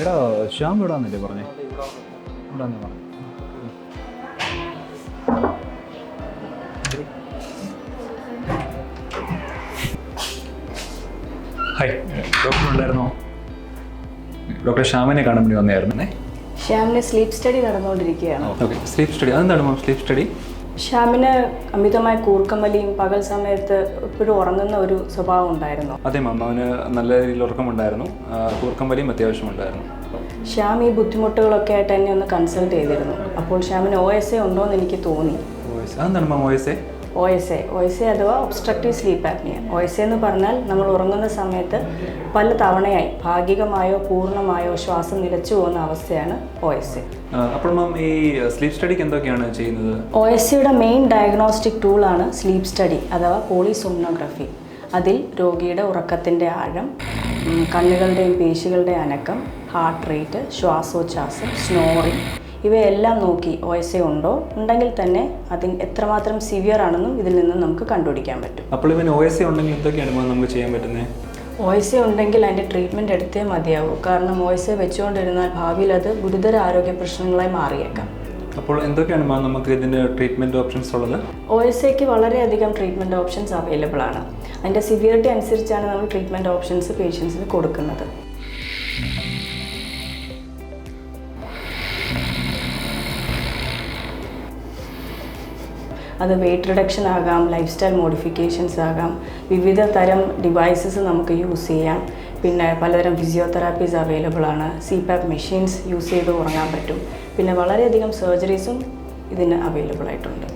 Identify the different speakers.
Speaker 1: എടാ ശ്യാം ഇവിടെ വന്നില്ലേ പറഞ്ഞേ? ഇവിടെ വന്നേ പറഞ്ഞു. ഹായ് ഡോക്ടർ ഉണ്ടായിരുന്നോ? ഡോക്ടർ ശ്യാമിനെ കാണാൻ വേണ്ടി വന്നായിരുന്നേ
Speaker 2: ശ്യാമിന് സ്ലീപ്പ് സ്റ്റഡി നടന്നുകൊണ്ടിരിക്കുകയാണ്.
Speaker 1: Okay sleep study. അതെന്താണ് മാം സ്ലീപ്പ് സ്റ്റഡി?
Speaker 2: ശ്യാമിന് അമിതമായ കൂർക്കമലിയും പകൽ സമയത്ത് എപ്പോഴും ഉറങ്ങുന്ന ഒരു സ്വഭാവം ഉണ്ടായിരുന്നു.
Speaker 1: അതെ മാം. അവന് നല്ല രീതിയിൽ ഉറക്കമുണ്ടായിരുന്നു. കൂർക്കമലിയും അത്യാവശ്യം അത്യാവശ്യമുണ്ടായിരുന്നു
Speaker 2: ശ്യാം ഈ ബുദ്ധിമുട്ടുകളൊക്കെ ആയിട്ട് എന്നെ ഒന്ന് കൺസൾട്ട് ചെയ്തിരുന്നു. അപ്പോൾ ശ്യാമിന് ഒ എസ് എ ഉണ്ടോ എന്ന് എനിക്ക് തോന്നി.
Speaker 1: എന്താണ് ma'am O S വോയിസേ
Speaker 2: O S A O S A അഥവാ obstructive sleep apnoea O S A എന്ന് പറഞ്ഞാൽ നമ്മൾ ഉറങ്ങുന്ന സമയത്ത് പല തവണയായി ഭാഗികമായോ പൂർണമായോ ശ്വാസം നിലച്ചു പോകുന്ന അവസ്ഥയാണ് ഒ എസ് എ
Speaker 1: അപ്പോൾ മാം ഈ സ്ലീപ്പ് സ്റ്റഡിക്ക് എന്തൊക്കെയാണ് ചെയ്യുന്നത്?
Speaker 2: ഒ എസ് സിയുടെ മെയിൻ ഡയഗ്നോസ്റ്റിക് ടൂളാണ് സ്ലീപ്പ് സ്റ്റഡി അഥവാ പോളിസോംനോഗ്രഫി അതിൽ രോഗിയുടെ ഉറക്കത്തിന്റെ ആഴം കണ്ണുകളുടെയും പേശികളുടെയും അനക്കം ഹാർട്ട് റേറ്റ് ശ്വാസോച്ഛാസം സ്നോറിങ് ഇവയെല്ലാം നോക്കി ഒ എസ് എ ഉണ്ടോ? ഉണ്ടെങ്കിൽ തന്നെ അതിന് എത്രമാത്രം സിവിയർ ആണെന്നും ഇതിൽ നിന്ന് നമുക്ക് കണ്ടുപിടിക്കാൻ പറ്റും.
Speaker 1: അപ്പോൾ ഇവൻ ഒ എസ് ഉണ്ടെങ്കിൽ എന്തൊക്കെയാണ് നമുക്ക് ചെയ്യാൻ പറ്റുന്നത്
Speaker 2: ഒ എസ് എ ഉണ്ടെങ്കിൽ അതിന്റെ ട്രീറ്റ്മെന്റ് എടുത്തേ മതിയാവൂ. കാരണം ഒ എസ് എ വെച്ചുകൊണ്ടിരുന്നാൽ ഭാവിയിൽ അത് ഗുരുതര ആരോഗ്യ പ്രശ്നങ്ങളായി മാറിയേക്കാം.
Speaker 1: അപ്പോൾ എന്തൊക്കെയാണ് മാം നമുക്ക് ഇതിന്റെ ട്രീറ്റ്മെന്റ് ഓപ്ഷൻസ് ഉള്ളത്?
Speaker 2: ഒ എസ് എക്ക് വളരെയധികം ട്രീറ്റ്മെന്റ് ഓപ്ഷൻസ് അവൈലബിൾ ആണ്. അതിന്റെ സിവിയറിറ്റി അനുസരിച്ചാണ് നമ്മൾ ട്രീറ്റ്മെന്റ് ഓപ്ഷൻസ് പേഷ്യൻസിന് കൊടുക്കുന്നത്. അത് വെയിറ്റ് റിഡക്ഷൻ ആകാം ലൈഫ് സ്റ്റൈൽ മോഡിഫിക്കേഷൻസ് ആകാം. വിവിധ തരം ഡിവൈസസ് നമുക്ക് യൂസ് ചെയ്യാം. പിന്നെ പലതരം ഫിസിയോതെറാപ്പീസ് അവൈലബിൾ ആണ്. സി പാപ്പ് മെഷീൻസ് യൂസ് ചെയ്ത് ഉറങ്ങാൻ പറ്റും. പിന്നെ വളരെയധികം സർജറീസും ഇതിന് അവൈലബിൾ ആയിട്ടുണ്ട്.